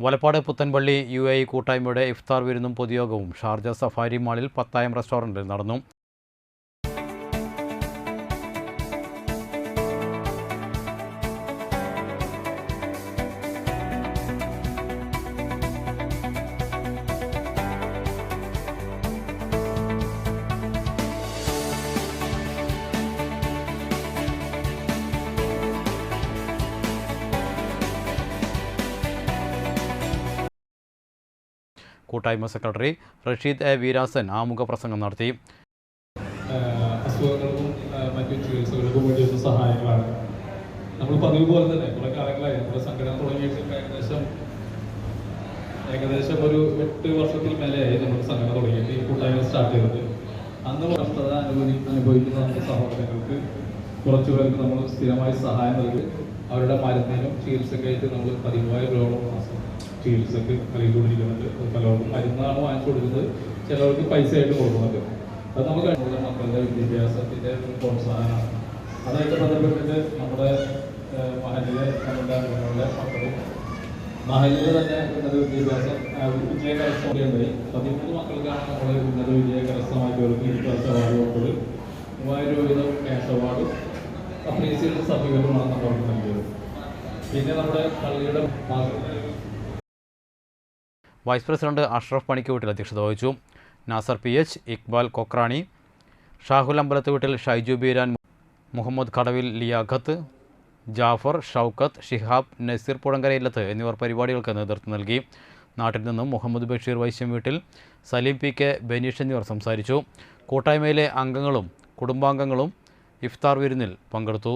Valappad Puthanpally U A കൂട്ടായ്മയുടെ ഇഫ്താർ വിരുന്നും പൊതുയോഗവും Sharjah safari മാളിൽ പത്തായം റെസ്റ്റോറന്റിൽ നടന്നു. കൂട്ടായ്മ സെക്രട്ടറി റഷീദ് എ വീരാസൻ ആമുഖ പ്രസംഗം നടത്തി. അസുഖങ്ങൾക്കും മറ്റു ചികിത്സകൾക്കും വേണ്ടിയുള്ള സഹായങ്ങളാണ്. നമ്മൾ പതിവ് പോലെ തന്നെ കുറെ കാലങ്ങളായി നമ്മുടെ സംഘടന തുടങ്ങിയിട്ട് ഏകദേശം ഏകദേശം ഒരു എട്ട് വർഷത്തിൽ മേലെയായി നമ്മുടെ സംഘടന തുടങ്ങിയിട്ട് ഈ കൂട്ടായ്മ സ്റ്റാർട്ട് ചെയ്തത് അന്ന് വസ്തുത അനുഭവി അനുഭവിക്കുന്ന നമ്മുടെ സഹോദരങ്ങൾക്ക് കുറച്ചു പേർക്ക് നമ്മൾ സ്ഥിരമായി സഹായം നൽകി. അവരുടെ മരുന്നിനും ചികിത്സക്കായിട്ട് നമ്മൾ പതിവായ രൂപയോളം മാസം ചികിത്സക്ക് നൽകിക്കൊണ്ടിരിക്കുന്നുണ്ട് പലർക്കും മരുന്നാണ് വാങ്ങിച്ചു കൊടുക്കുന്നത്. ചിലവർക്ക് പൈസ ആയിട്ട് കൊടുക്കുന്നുണ്ട്. അത് നമുക്ക് മക്കളുടെ വിദ്യാഭ്യാസത്തിന്റെ ഒരു പ്രോത്സാഹനമാണ്. അതായിട്ട് ബന്ധപ്പെട്ടിട്ട് നമ്മുടെ മഹലിലെ നമ്മുടെ അംഗങ്ങളുടെ മക്കളും മഹലിലെ തന്നെ ഉന്നത വിദ്യാഭ്യാസം വിജയ കരസ്ഥമാക്കിയാൽ കരസ്ഥമായി പതിമൂന്ന് മക്കൾക്കാണ് നമ്മൾ ഉന്നത വിജയ കരസ്ഥമാക്കിയവർക്ക് ഇരുപത്തി അവാർഡ് കൊടുത്തത്. മൂവായിരം രൂപ വീതം ക്യാഷ് അവാർഡും അപ്രീസിയേഷൻ സർട്ടിഫിക്കറ്റുമാണ് നമ്മൾ നൽകിയത്. പിന്നെ നമ്മുടെ പള്ളിയുടെ മാസത്തിൽ വൈസ് പ്രസിഡന്റ് അഷ്റഫ് പണിക്കുവീട്ടിൽ അധ്യക്ഷത വഹിച്ചു. നാസർ പി എച്ച് ഇക്ബാൽ കൊക്രാണി ഷാഹുൽ അമ്പലത്ത് വീട്ടിൽ ഷൈജു ബീരാൻ മുഹമ്മദ് കടവിൽ ലിയാഖത്ത് ജാഫർ ഷൗക്കത്ത് ഷിഹാബ് നസീർ പുഴങ്കരയില്ലത്ത് എന്നിവർ പരിപാടികൾക്ക് നേതൃത്വം നൽകി. നാട്ടിൽ നിന്നും മുഹമ്മദ് ബഷീർ വൈശ്യം വീട്ടിൽ സലീം പി കെ ബനീഷ് എന്നിവർ സംസാരിച്ചു. കൂട്ടായ്മയിലെ അംഗങ്ങളും കുടുംബാംഗങ്ങളും ഇഫ്താർ വിരുന്നിൽ പങ്കെടുത്തു.